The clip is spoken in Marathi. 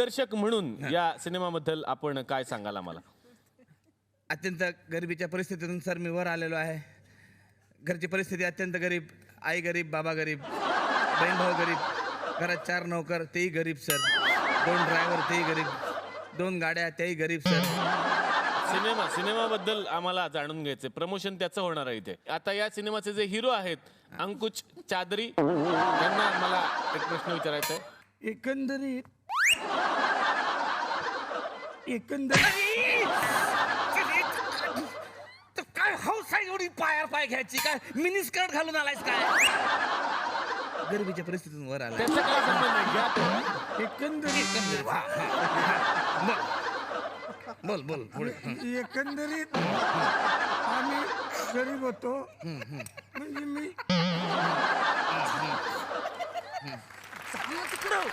दिग्दर्शक म्हणून या सिनेमाबद्दल आपण काय सांगाल आम्हाला? अत्यंत गरिबीच्या परिस्थितीतून सर मी वर आलेलो आहे. घरची परिस्थिती अत्यंत गरीब आई गरीब बाबा गरीब बहीण भाऊ गरीब घरात चार नोकर तेही गरीब सर. दोन ड्रायव्हर तेही गरीब दोन गाड्या तेही गरीब सर. सिनेमा सिनेमाबद्दल आम्हाला जाणून घ्यायचे प्रमोशन त्याचं होणार आहे इथे. आता या सिनेमाचे जे हिरो आहेत अंकुश चादरी यांना मला एक प्रश्न विचारायचा आहे. एकंदरीत एकंदरीत? तर काय हौस आहे एवढी पायार पाय घ्यायची? काय मिनी स्कर्ट घालून आलायस काय? गरिबीच्या परिस्थितीतून वर आला त्याचं काय संबंध नाही घ्या तो. एकंदरीत? बोल बोल पुढे हं. एकंदरीत आम्ही गरीब होतो. म्हणजे मी चांगलं तिकडं.